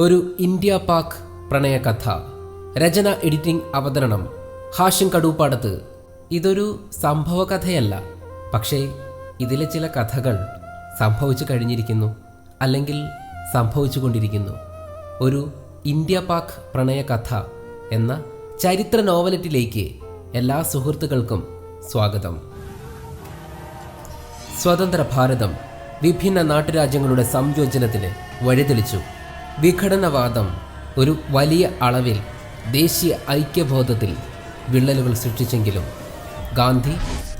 ഒരു ഇന്ത്യ പാക് പ്രണയ കഥ. രചന എഡിറ്റിംഗ് അവതരണം. ഹാഷിം കടൂപ്പാടത്ത് ഇതൊരു സംഭവ കഥയല്ല പക്ഷേ ഇതിലെ ചില കഥകൾ സംഭവിച്ചു കഴിഞ്ഞിരിക്കുന്നു. അല്ലെങ്കിൽ സംഭവിച്ചുകൊണ്ടിരിക്കുന്നു. ഒരു ഇന്ത്യ പാക് പ്രണയ കഥ എന്ന ചരിത്ര നോവലറ്റിലേക്ക് എല്ലാ സുഹൃത്തുക്കൾക്കും സ്വാഗതം. സ്വതന്ത്ര ഭാരതം വിഭിന്ന നാട്ടുരാജ്യങ്ങളുടെ സംയോജനത്തിന് വഴിതെളിച്ചു. വിഘടനവാദം ഒരു വലിയ അളവിൽ ദേശീയ ഐക്യബോധത്തിൽ വിള്ളലുകൾ സൃഷ്ടിച്ചെങ്കിലും ഗാന്ധി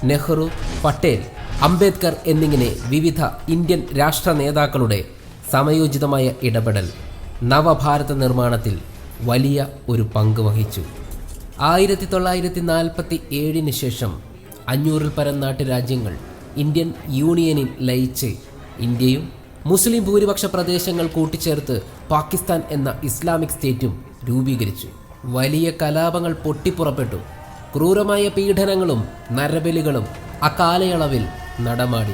നെഹ്റു പട്ടേൽ അംബേദ്കർ എന്നിങ്ങനെ വിവിധ ഇന്ത്യൻ രാഷ്ട്ര നേതാക്കളുടെ സമയോചിതമായ ഇടപെടൽ നവഭാരത നിർമ്മാണത്തിൽ വലിയ ഒരു പങ്ക് വഹിച്ചു. ആയിരത്തി തൊള്ളായിരത്തി നാൽപ്പത്തി ഏഴിന് ശേഷം അഞ്ഞൂറിൽ പരം നാട്ടുരാജ്യങ്ങൾ ഇന്ത്യൻ യൂണിയനിൽ ലയിച്ച് ഇന്ത്യയും മുസ്ലിം ഭൂരിപക്ഷ പ്രദേശങ്ങൾ കൂട്ടിച്ചേർത്ത് പാകിസ്ഥാൻ എന്ന ഇസ്ലാമിക് സ്റ്റേറ്റും രൂപീകരിച്ചു. വലിയ കലാപങ്ങൾ പൊട്ടിപ്പുറപ്പെട്ടു. ക്രൂരമായ പീഡനങ്ങളും നരബലികളും അക്കാലയളവിൽ നടമാടി.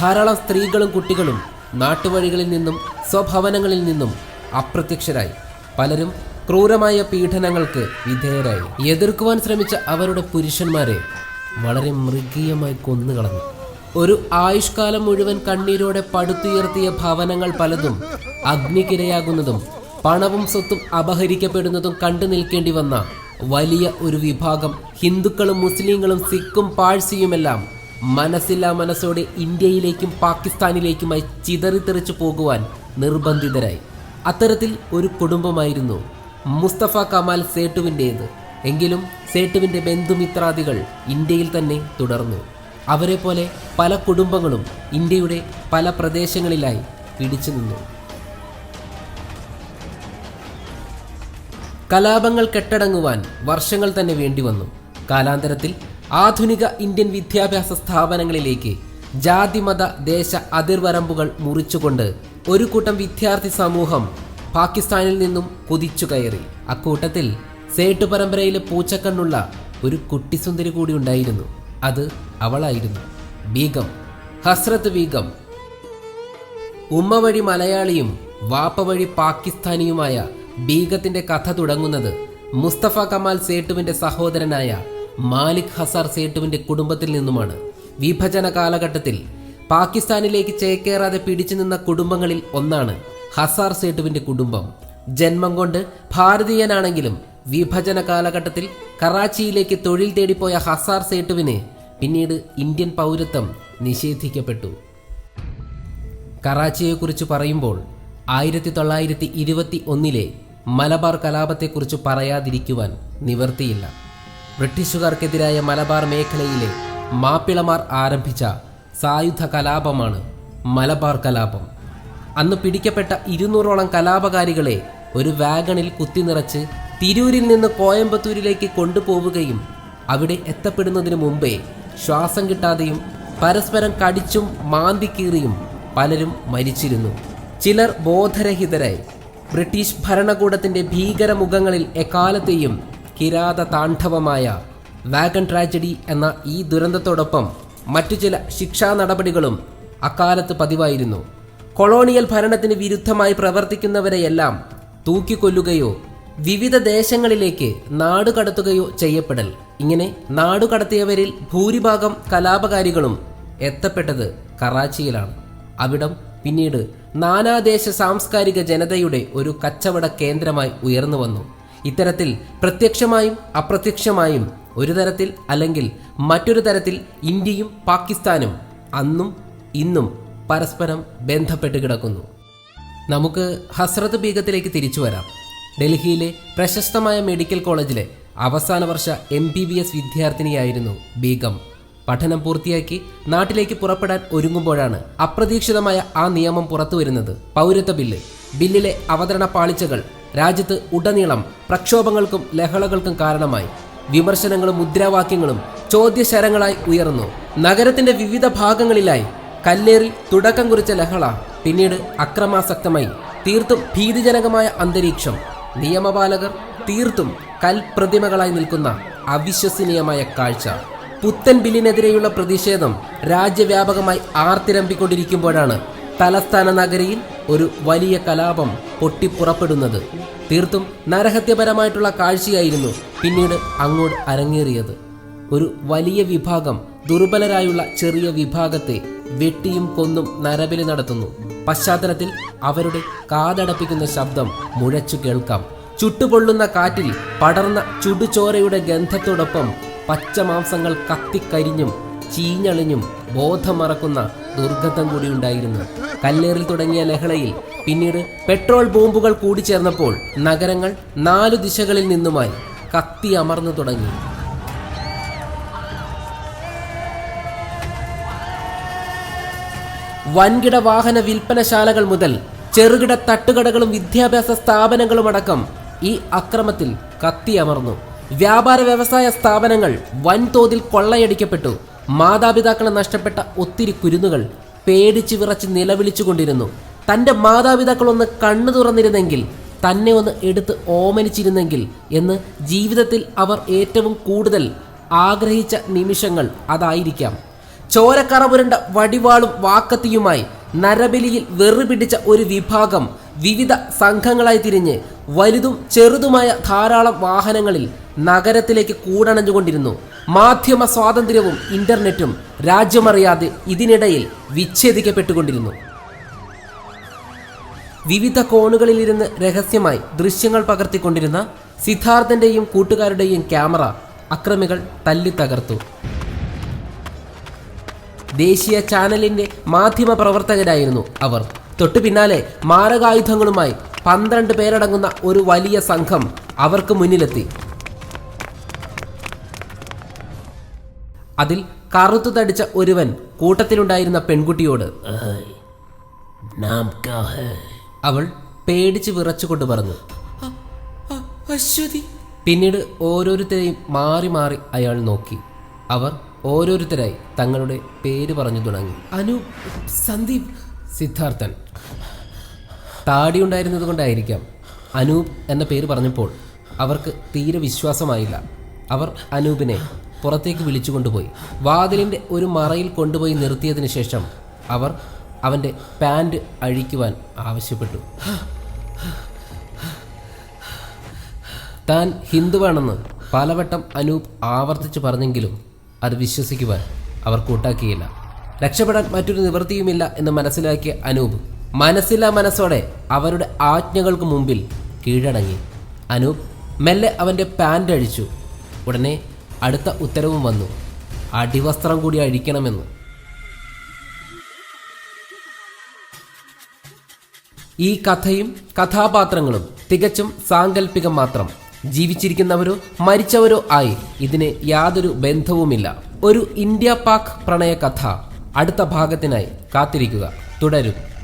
ധാരാളം സ്ത്രീകളും കുട്ടികളും നാട്ടുവഴികളിൽ നിന്നും സ്വഭവനങ്ങളിൽ നിന്നും അപ്രത്യക്ഷരായി. പലരും ക്രൂരമായ പീഡനങ്ങൾക്ക് വിധേയരായി. എതിർക്കുവാൻ ശ്രമിച്ച അവരുടെ പുരുഷന്മാരെ വളരെ മൃഗീയമായി കൊന്നുകളഞ്ഞു. ഒരു ആയുഷ്കാലം മുഴുവൻ കണ്ണീരോടെ പടുത്തുയർത്തിയ ഭവനങ്ങൾ പലതും അഗ്നിക്കിരയാകുന്നതും പണവും സ്വത്തും അപഹരിക്കപ്പെടുന്നതും കണ്ടു നിൽക്കേണ്ടി വന്ന വലിയ ഒരു വിഭാഗം ഹിന്ദുക്കളും മുസ്ലിങ്ങളും സിഖും പാഴ്സിയുമെല്ലാം മനസ്സില്ലാ മനസ്സോടെ ഇന്ത്യയിലേക്കും പാകിസ്ഥാനിലേക്കുമായി ചിതറിത്തെറിച്ചു പോകുവാൻ നിർബന്ധിതരായി. അത്തരത്തിൽ ഒരു കുടുംബമായിരുന്നു മുസ്തഫ കമാൽ സേട്ടുവിന്റേത്. എങ്കിലും സേട്ടുവിന്റെ ബന്ധുമിത്രാദികൾ ഇന്ത്യയിൽ തന്നെ തുടർന്നു. അവരെ പോലെ പല കുടുംബങ്ങളും ഇന്ത്യയുടെ പല പ്രദേശങ്ങളിലായി പിടിച്ചു നിന്നു. കലാപങ്ങൾ കെട്ടടങ്ങുവാൻ വർഷങ്ങൾ തന്നെ വേണ്ടി വന്നു. കാലാന്തരത്തിൽ ആധുനിക ഇന്ത്യൻ വിദ്യാഭ്യാസ സ്ഥാപനങ്ങളിലേക്ക് ജാതിമത ദേശ അതിർവരമ്പുകൾ മുറിച്ചുകൊണ്ട് ഒരു കൂട്ടം വിദ്യാർത്ഥി സമൂഹം പാകിസ്ഥാനിൽ നിന്നും കുതിച്ചു കയറി. അക്കൂട്ടത്തിൽ സേട്ടു പരമ്പരയിലെ പൂച്ചക്കണ്ണുള്ള ഒരു കുട്ടിസുന്ദരി കൂടി ഉണ്ടായിരുന്നു. അത് അവളായിരുന്നു. ബീഗം. ഹസ്രത്ത് ബീഗം. ഉമ്മ വഴി മലയാളിയും വാപ്പ വഴി പാകിസ്ഥാനിയുമായ ബീഗത്തിന്റെ കഥ തുടങ്ങുന്നത് മുസ്തഫ കമാൽ സേട്ടുവിന്റെ സഹോദരനായ മാലിക് ഹസാർ സേട്ടുവിന്റെ കുടുംബത്തിൽ നിന്നുമാണ്. വിഭജന കാലഘട്ടത്തിൽ പാകിസ്ഥാനിലേക്ക് ചേക്കേറാതെ പിടിച്ചു നിന്ന കുടുംബങ്ങളിൽ ഒന്നാണ് ഹസാർ സേട്ടുവിന്റെ കുടുംബം. ജന്മം കൊണ്ട് ഭാരതീയനാണെങ്കിലും വിഭജന കാലഘട്ടത്തിൽ കറാച്ചിയിലേക്ക് തൊഴിൽ തേടിപ്പോയ ഹസാർ സേട്ടുവിന് പിന്നീട് ഇന്ത്യൻ പൗരത്വം നിഷേധിക്കപ്പെട്ടു. കറാച്ചിയെക്കുറിച്ച് പറയുമ്പോൾ ആയിരത്തി തൊള്ളായിരത്തി ഇരുപത്തി ഒന്നിലെ മലബാർ കലാപത്തെക്കുറിച്ച് പറയാതിരിക്കുവാൻ നിവർത്തിയില്ല. ബ്രിട്ടീഷുകാർക്കെതിരായ മലബാർ മേഖലയിലെ മാപ്പിളമാർ ആരംഭിച്ച സായുധ കലാപമാണ് മലബാർ കലാപം. അന്ന് പിടിക്കപ്പെട്ട ഇരുന്നൂറോളം കലാപകാരികളെ ഒരു വാഗണിൽ കുത്തിനിറച്ച് തിരൂരിൽ നിന്ന് കോയമ്പത്തൂരിലേക്ക് കൊണ്ടുപോവുകയും അവിടെ എത്തപ്പെടുന്നതിന് മുമ്പേ ശ്വാസം കിട്ടാതെയും പരസ്പരം കടിച്ചും മാന്തിക്കീറിയും പലരും മരിച്ചിരുന്നു. ചിലർ ബോധരഹിതരായി. ബ്രിട്ടീഷ് ഭരണകൂടത്തിന്റെ ഭീകരമുഖങ്ങളിൽ എക്കാലത്തെയും കിരാത താണ്ഡവമായ വാഗൺ ട്രാജഡി എന്ന ഈ ദുരന്തത്തോടൊപ്പം മറ്റു ചില ശിക്ഷാ നടപടികളും അക്കാലത്ത് പതിവായിരുന്നു. കൊളോണിയൽ ഭരണത്തിന് വിരുദ്ധമായി പ്രവർത്തിക്കുന്നവരെയെല്ലാം തൂക്കിക്കൊല്ലുകയോ വിവിധ ദേശങ്ങളിലേക്ക് നാടുകടത്തുകയോ ചെയ്യപ്പെടൽ. ഇങ്ങനെ നാടുകടത്തിയവരിൽ ഭൂരിഭാഗം കലാപകാരികളും എത്തപ്പെട്ടത് കറാച്ചിയിലാണ്. അവിടം പിന്നീട് നാനാദേശ സാംസ്കാരിക ജനതയുടെ ഒരു കച്ചവട കേന്ദ്രമായി ഉയർന്നു വന്നു. ഇത്തരത്തിൽ പ്രത്യക്ഷമായും അപ്രത്യക്ഷമായും ഒരു തരത്തിൽ അല്ലെങ്കിൽ മറ്റൊരു തരത്തിൽ ഇന്ത്യയും പാകിസ്ഥാനും അന്നും ഇന്നും പരസ്പരം ബന്ധപ്പെട്ട് കിടക്കുന്നു. നമുക്ക് ഹസ്രത് ബീഗത്തിലേക്ക് തിരിച്ചു വരാം. ഡൽഹിയിലെ പ്രശസ്തമായ മെഡിക്കൽ കോളേജിലെ അവസാന വർഷ എം ബി ബി എസ് വിദ്യാർത്ഥിനിയായിരുന്നു ബീഗം. പഠനം പൂർത്തിയാക്കി നാട്ടിലേക്ക് പുറപ്പെടാൻ ഒരുങ്ങുമ്പോഴാണ് അപ്രതീക്ഷിതമായ ആ നിയമം പുറത്തു വരുന്നത് പൗരത്വ ബില്ല്. ബില്ലിലെ അവതരണ പാളിച്ചകൾ രാജ്യത്ത് ഉടനീളം പ്രക്ഷോഭങ്ങൾക്കും ലഹളകൾക്കും കാരണമായി. വിമർശനങ്ങളും മുദ്രാവാക്യങ്ങളും ചോദ്യശരങ്ങളായി ഉയർന്നു. നഗരത്തിന്റെ വിവിധ ഭാഗങ്ങളിലായി കല്ലേറിൽ തുടക്കം കുറിച്ച ലഹള പിന്നീട് അക്രമാസക്തമായി. തീർത്തും ഭീതിജനകമായ അന്തരീക്ഷം. നിയമപാലകർ തീർത്തും കൽപ്രതിമകളായി നിൽക്കുന്ന അവിശ്വസനീയമായ കാഴ്ച. പുത്തൻ ബില്ലിനെതിരെയുള്ള പ്രതിഷേധം രാജ്യവ്യാപകമായി ആർത്തിരമ്പിക്കൊണ്ടിരിക്കുമ്പോഴാണ് തലസ്ഥാന നഗരിയിൽ ഒരു വലിയ കലാപം പൊട്ടിപ്പുറപ്പെടുന്നത്. തീർത്തും നരഹത്യപരമായിട്ടുള്ള കാഴ്ചയായിരുന്നു പിന്നീട് അങ്ങോട്ട് അരങ്ങേറിയത്. ഒരു വലിയ വിഭാഗം ദുർബലരായുള്ള ചെറിയ വിഭാഗത്തെ വെട്ടിയും കൊന്നും നരബലി നടത്തുന്നു. പശ്ചാത്തലത്തിൽ അവരുടെ കാതടപ്പിക്കുന്ന ശബ്ദം മുഴച്ചു കേൾക്കാം. ചുട്ടുപൊള്ളുന്ന കാറ്റിൽ പടർന്ന ചുടുചോരയുടെ ഗന്ധത്തോടൊപ്പം പച്ചമാംസങ്ങൾ കത്തിക്കരിഞ്ഞും ചീഞ്ഞളിഞ്ഞും ബോധം മറക്കുന്ന ദുർഗന്ധം കൂടി ഉണ്ടായിരുന്നു. കല്ലേറിൽ തുടങ്ങിയ ലഹളയിൽ പിന്നീട് പെട്രോൾ ബോംബുകൾ കൂടിച്ചേർന്നപ്പോൾ നഗരങ്ങൾ നാലു ദിശകളിൽ നിന്നുമായി കത്തി അമർന്നു തുടങ്ങി. വൻകിട വാഹന വിൽപ്പനശാലകൾ മുതൽ ചെറുകിട തട്ടുകടകളും വിദ്യാഭ്യാസ സ്ഥാപനങ്ങളും അടക്കം ഈ അക്രമത്തിൽ കത്തിയമർന്നു. വ്യാപാര വ്യവസായ സ്ഥാപനങ്ങൾ വൻതോതിൽ കൊള്ളയടിക്കപ്പെട്ടു. മാതാപിതാക്കളെ നഷ്ടപ്പെട്ട ഒത്തിരി കുരുന്നുകൾ പേടിച്ചു വിറച്ച് നിലവിളിച്ചുകൊണ്ടിരുന്നു. തന്റെ മാതാപിതാക്കൾ ഒന്ന് കണ്ണു തുറന്നിരുന്നെങ്കിൽ തന്നെ ഒന്ന് എടുത്ത് ഓമനിച്ചിരുന്നെങ്കിൽ എന്ന് ജീവിതത്തിൽ അവർ ഏറ്റവും കൂടുതൽ ആഗ്രഹിച്ച നിമിഷങ്ങൾ അതായിരിക്കാം. ചോരക്കറ പുരണ്ട വടിവാളും വാക്കത്തിയുമായി നരബലിയിൽ വെറുപിടിച്ച ഒരു വിഭാഗം വിവിധ സംഘങ്ങളായി തിരിഞ്ഞ് വലുതും ചെറുതുമായ ധാരാളം വാഹനങ്ങളിൽ നഗരത്തിലേക്ക് കൂടണഞ്ഞുകൊണ്ടിരുന്നു. മാധ്യമ സ്വാതന്ത്ര്യവും ഇന്റർനെറ്റും രാജ്യമറിയാതെ ഇതിനിടയിൽ വിച്ഛേദിക്കപ്പെട്ടുകൊണ്ടിരുന്നു. വിവിധ കോണുകളിലിരുന്ന് രഹസ്യമായി ദൃശ്യങ്ങൾ പകർത്തിക്കൊണ്ടിരുന്ന സിദ്ധാർത്ഥന്റെയും കൂട്ടുകാരുടെയും ക്യാമറ അക്രമികൾ തല്ലി തകർത്തു ദേശീയ ചാനലിന്റെ മാധ്യമ പ്രവർത്തകരായിരുന്നു അവർ. തൊട്ടു പിന്നാലെ മാരകായുധങ്ങളുമായി പന്ത്രണ്ട് പേരടങ്ങുന്ന ഒരു വലിയ സംഘം അവർക്ക് മുന്നിലെത്തി. അതിൽ കറുത്തു തടിച്ച ഒരുവൻ കൂട്ടത്തിലുണ്ടായിരുന്ന പെൺകുട്ടിയോട് അവൾ പേടിച്ച് വിറച്ചുകൊണ്ട് പറഞ്ഞു. അശ്വതി. പിന്നീട് ഓരോരുത്തരെയും മാറി മാറി അയാൾ നോക്കി. അവർ ഓരോരുത്തരായി തങ്ങളുടെ പേര് പറഞ്ഞു തുടങ്ങി. അനു സന്ദീപ്. സിദ്ധാർത്ഥൻ. താടി ഉണ്ടായിരുന്നത് കൊണ്ടായിരിക്കാം അനൂപ് എന്ന പേര് പറഞ്ഞപ്പോൾ അവർക്ക് തീരെ വിശ്വാസമായില്ല. അവർ അനൂപിനെ പുറത്തേക്ക് വിളിച്ചു കൊണ്ടുപോയി. വാതിലിന്റെ ഒരു മറയിൽ കൊണ്ടുപോയി നിർത്തിയതിന് ശേഷം അവർ അവന്റെ പാന്റ് അഴിക്കുവാൻ ആവശ്യപ്പെട്ടു. താൻ ഹിന്ദുവാണെന്ന് പലവട്ടം അനൂപ് ആവർത്തിച്ചു പറഞ്ഞെങ്കിലും അത് വിശ്വസിക്കുവാൻ അവർ കൂട്ടാക്കിയില്ല. രക്ഷപ്പെടാൻ മറ്റൊരു നിവൃത്തിയുമില്ല എന്ന് മനസ്സിലാക്കിയ അനൂപ് മനസ്സില്ലാ മനസ്സോടെ അവരുടെ ആജ്ഞകൾക്ക് മുമ്പിൽ കീഴടങ്ങി. അനൂപ് മെല്ലെ അവന്റെ പാന്റ് അഴിച്ചു. ഉടനെ അടുത്ത ഉത്തരവും വന്നു. അടിവസ്ത്രം കൂടി അഴിക്കണമെന്ന്. ഈ കഥയും കഥാപാത്രങ്ങളും തികച്ചും സാങ്കല്പികം മാത്രം. ജീവിച്ചിരിക്കുന്നവരോ മരിച്ചവരോ ആയി ഇതിന് യാതൊരു ബന്ധവുമില്ല. ഒരു ഇന്ത്യ പാക് പ്രണയ കഥ അടുത്ത ഭാഗത്തിനായി കാത്തിരിക്കുക. തുടരും.